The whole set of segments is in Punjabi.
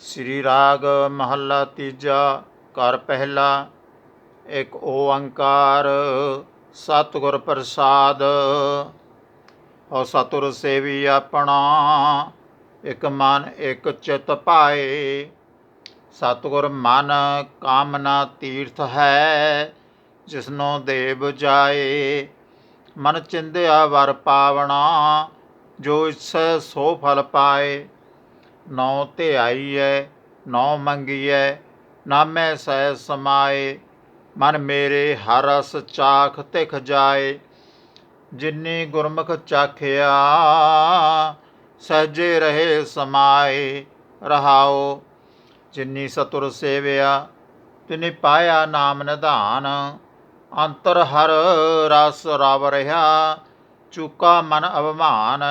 ਸ੍ਰੀ ਰਾਗ ਮਹੱਲਾ ਤੀਜਾ, ਘਰ ਪਹਿਲਾ, ਇੱਕ ਓੰਕਾਰ, ਸਤਿਗੁਰ ਪ੍ਰਸਾਦ। ਔ ਸਤੁਰ ਸੇਵੀ ਆਪਣਾ, ਇੱਕ ਮਨ, ਇਕ ਚਿਤ ਪਾਏ। ਸਤਿਗੁਰ ਮਨ ਕਾਮਨਾ ਤੀਰਥ ਹੈ, ਜਿਸਨੋ ਦੇਵ ਜਾਏ। ਮਨ ਚਿੰਦਿਆ ਵਰ ਪਾਵਣਾ, ਜੋ ਇਸ ਸੋ ਫਲ ਪਾਏ। ਨੌ ਧਿਆਈਐ, ਨੌ ਮੰਗੀਐ, ਨਾਮੈ ਸਹਿ ਸਮਾਏ, ਮਨ ਮੇਰੇ ਹਰ ਰਸ ਚਾਖ ਤਿਖ ਜਾਏ। ਜਿਨੀ ਗੁਰਮੁਖ ਚਾਖਿਆ, ਸਹਜੇ ਰਹੇ ਸਮਾਏ, ਰਹਾਓ। ਜਿਨੀ ਸਤੁਰ ਸੇਵਿਆ, ਤਿਨੀ ਪਾਇਆ ਨਾਮ ਨਿਧਾਨ। ਅੰਤਰ ਹਰ ਰਸ ਰਵ ਰਹਾ, ਚੁਕਾ ਮਨ ਅਭਮਾਨ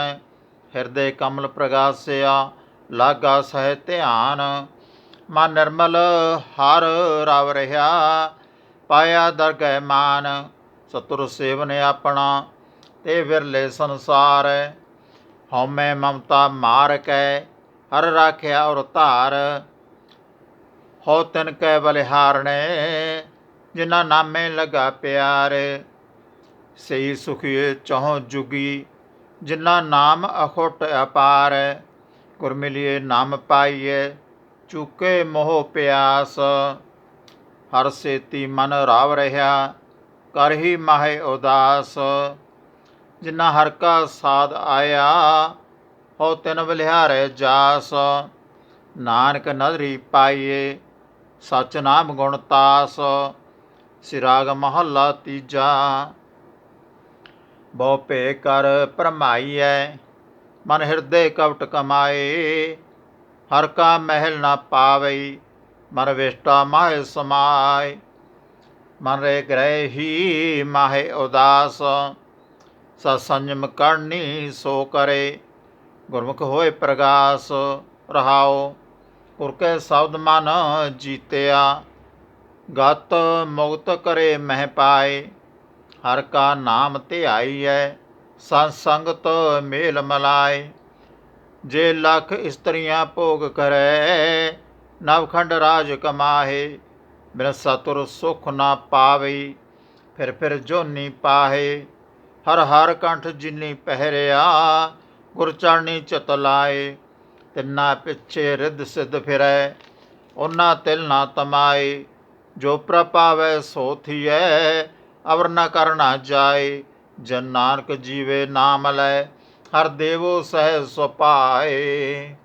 ਹਿਰਦੇ ਕਮਲ ਪ੍ਰਗਾਸਿਆ ਲਾਗਾ ਸਹਿ ਧਿਆਨ, ਮਨ ਨਿਰਮਲ ਹਰ ਰਵ ਰਹਾ। ਪਾਇਆ ਦਰਗਹਿ ਮਾਨ ਸਤੁਰ ਸੇਵਨ ਆਪਣਾ, ਤੇ ਵਿਰਲੇ ਸੰਸਾਰ। ਹਉਮੈ ਮਮਤਾ ਮਾਰ ਕੈ, ਹਰ ਰਾਖਿਆ ਔਰ ਧਾਰ। ਹੋ ਤਿਨ ਕੈ ਬਲਿਹਾਰਣੇ ਜਿਨ੍ਹਾਂ ਨਾਮੇ ਲਗਾ ਪਿਆਰ। ਸਈ ਸੁਖੀਏ ਚਹੁ ਜੁਗੀ, ਜਿਨ੍ਹਾਂ ਨਾਮ ਅਖੁੱਟ ਅਪਾਰ। ਗੁਰ ਮਿਲਿਏ ਨਾਮ ਪਾਈਏ ਚੁਕੇ ਮੋਹ ਪਿਆਸ। ਹਰ ਸੇਤੀ ਮਨ ਰਾਵ ਰਹਾ ਕਰਹੀ ਮਾਹੇ ਉਦਾਸ। ਜਿਨ੍ਹਾਂ ਹਰ ਕਾ ਸਾਧ ਆਇਆ ਹੋ ਤਿਨ ਬਲਿਹਾਰੇ ਜਾਸ। ਨਾਨਕ ਨਦਰੀ ਪਾਈਏ, ਸਚ ਨਾਮ ਗੁਣ ਤਾਸ। ਸਿਰਾਗ ਮਹੱਲਾ ਤੀਜਾ, ਬਹੁ ਭੇ ਕਰ ਭਰਮਾਈਐ ਮਨ ਹਿਰਦੇ ਕਵਟ ਕਮਾਏ, ਹਰ ਕਾ ਮਹਿਲ ਨਾ ਪਾਵਈ, ਮਨ ਵਿਸ਼ਟਾ ਮਾਹਿ ਸਮਾਏ। ਮਨ ਰੇ ਗ੍ਰਹਿ ਹੀ ਮਾਹਿ ਉਦਾਸ, ਸਤ ਸੰਜਮ ਕਰਨੀ ਸੋ ਕਰੇ। ਗੁਰਮੁਖ ਹੋਏ ਪ੍ਰਗਾਸ ਰਹਾਓ ਗੁਰ ਕੈ ਸ਼ਬਦ ਮਨ ਜੀਤਿਆ। ਗਤ ਮੁਕਤ ਕਰੇ ਮਹਿ ਪਾਏ, ਹਰ ਕਾ ਨਾਮ ਧਿਆਈਐ ਸੰਸੰਗਤ ਮੇਲ ਮਲਾਏ, ਜੇ ਲੱਖ ਇਸਤਰੀਆਂ ਭੋਗ ਕਰੈ, ਨਵਖੰਡ ਰਾਜ ਕਮਾਹੇ, ਬਿਨ ਸਤੁਰ ਸੁਖ ਨਾ ਪਾਵਈ ਫਿਰ ਫਿਰ ਜੋਨੀ ਪਾਹੇ, ਹਰ ਹਰ ਕੰਠ ਜਿਨੀ ਪਹਿਰਿਆ, ਗੁਰ ਚਰਣੀ ਚਤ ਲਾਏ, ਤਿੰਨਾ ਪਿੱਛੇ ਰਿੱਧ ਸਿੱਧ ਫਿਰੈ ਉਹਨਾਂ ਤਿਲ ਨਾ ਤਮਾਏ, ਜੋ ਪ੍ਰਪਾਵੈ ਸੋ ਥੀਐ, ਅਵਰ ਨ ਕਰਨਾ ਜਾਏ ਜਨ ਨਾਨਕ ਜੀਵੇ ਨਾਮ ਲੈ ਹਰ ਦੇਵੋ ਸਹਿ ਸੁਪਾਏ